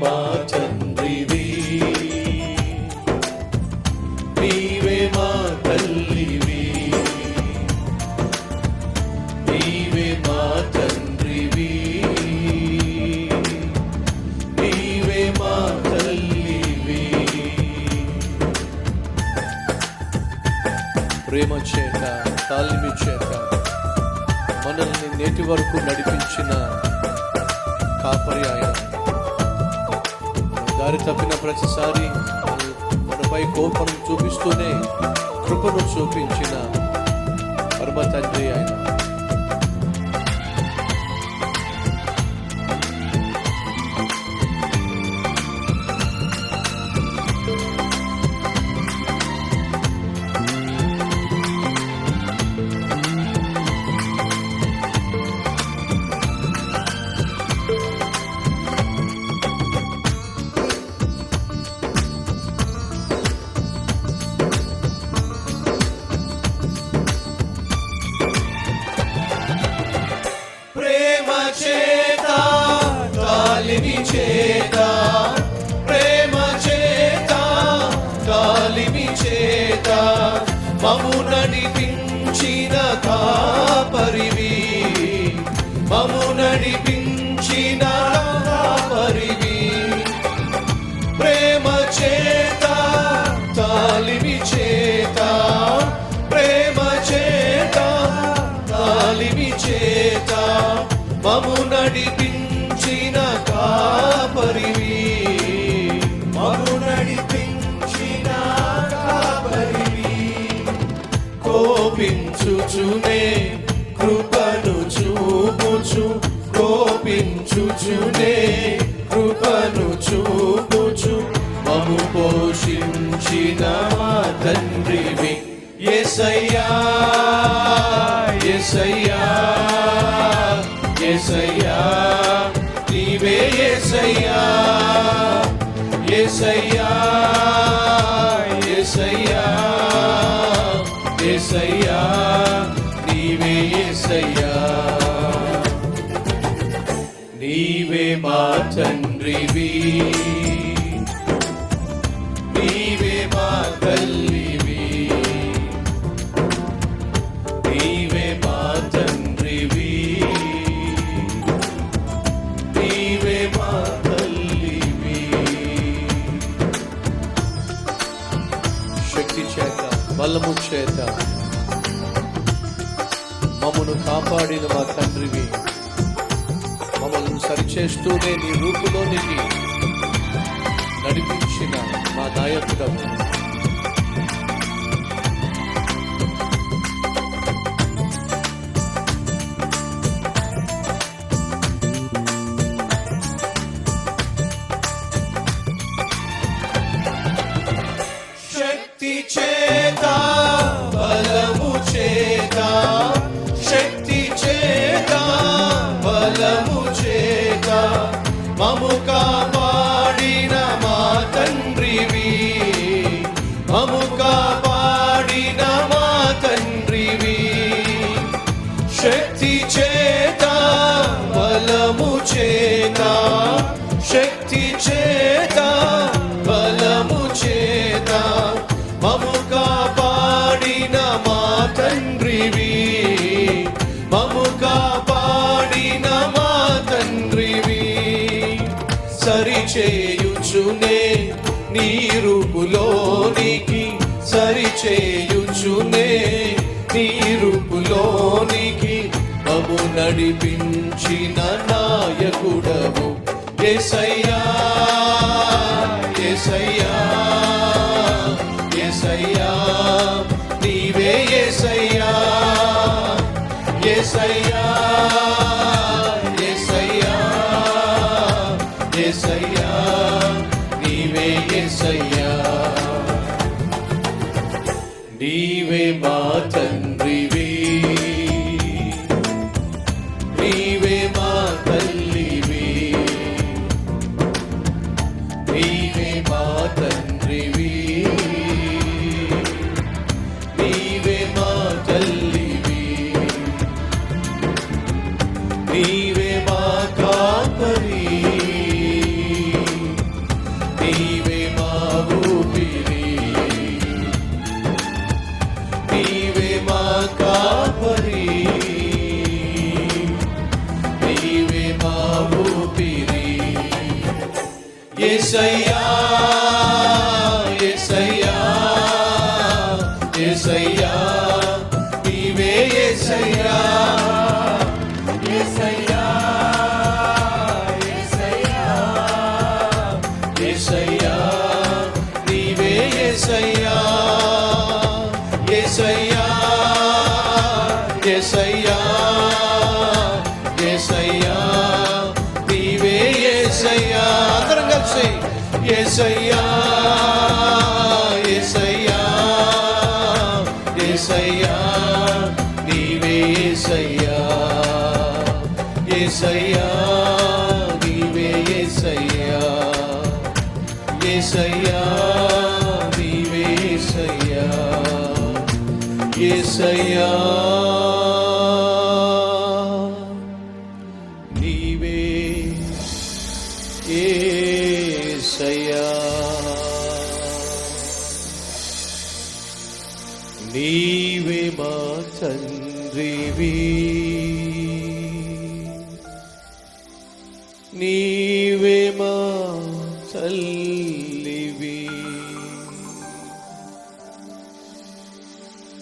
మా తండ్రివి నీవే మా తల్లివి. నీవే మా తండ్రివి నీవే మా తల్లివి. ప్రేమ చేత తాలిమి చేత మనల్ని నేటి వరకు నడిపించిన ప్రతిసారి మనపై కోపం చూపిస్తూనే కృపను చూపించిన పరమ తండ్రి ఆయన. change. కోపించుచునే కృపను చూపుచు కోపించుచునే కృపను చూపుచు మము పోషించిన మా తండ్రివి. ఎసయ్యా ఎసయ్యా ఎసయ్యా నీవే ఎసయ్యా ఎసయ్యా ఎసయ్యా ఎసయ్యా మా తండ్రివి నీవే మా తల్లివి నీవే మా తండ్రివి నీవే మా తల్లివి శక్తి చేత బలము చేత మమ్మను కాపాడిన మా తండ్రివి. సరిచేస్తూనే నీ రూపులోనికి నడిపించిన మా నాయకుడము. శక్తి నీరుపులోనికి సరిచేయుచునే నీరుపులోనికి మము నడిపించిన నాయకుడవు. ఎసయ్యా ఎసయ్యా నీవే మా తండ్రివి isso aí. ఏసయ్యా నీవే ఏసయ్యా. ఏసయ్యా నీవే ఏసయ్యా. ఏసయ్యా నీవే ఏసయ్యా. నీవే మా తండ్రివీ